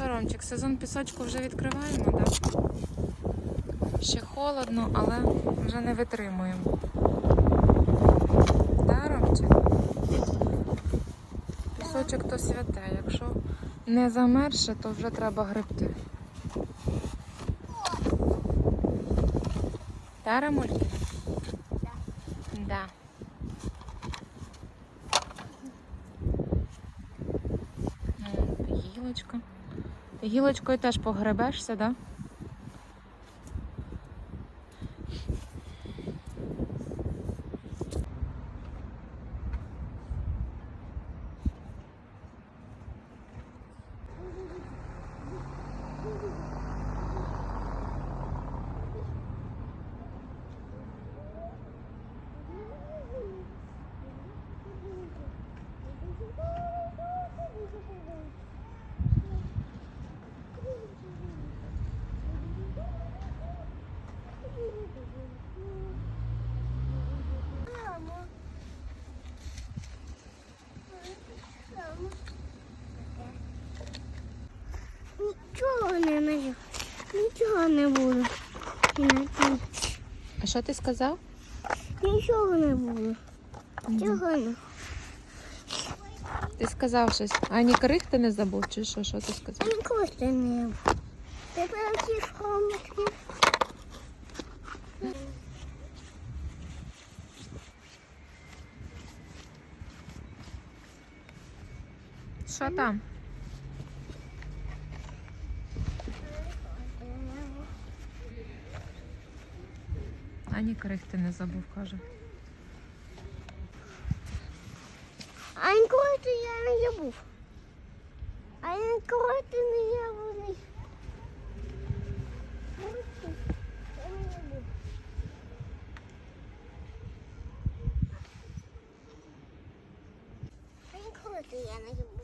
що, Ромчик, сезон пісочку вже відкриваємо, так? Ще холодно, але вже не витримуємо. Да, Ромчик? Пісочок то святе. Якщо не замерше, то вже треба гребти. Да, Рамульки? Да. М, Гілочка. Гілочкою теж погребешся, да? Нічого не нажив. Нічого не буду. А що ти сказав? Нічого не буду. Чого не? Ти сказав щось. Ані крихти не забув, чи що? Що ти сказав? Ніколи не буду. Тепер ті шкомочки. Що там? Ані крихти не забув, каже. А ніколи я не забув. А ніколи не забув. А ніколи я не забув.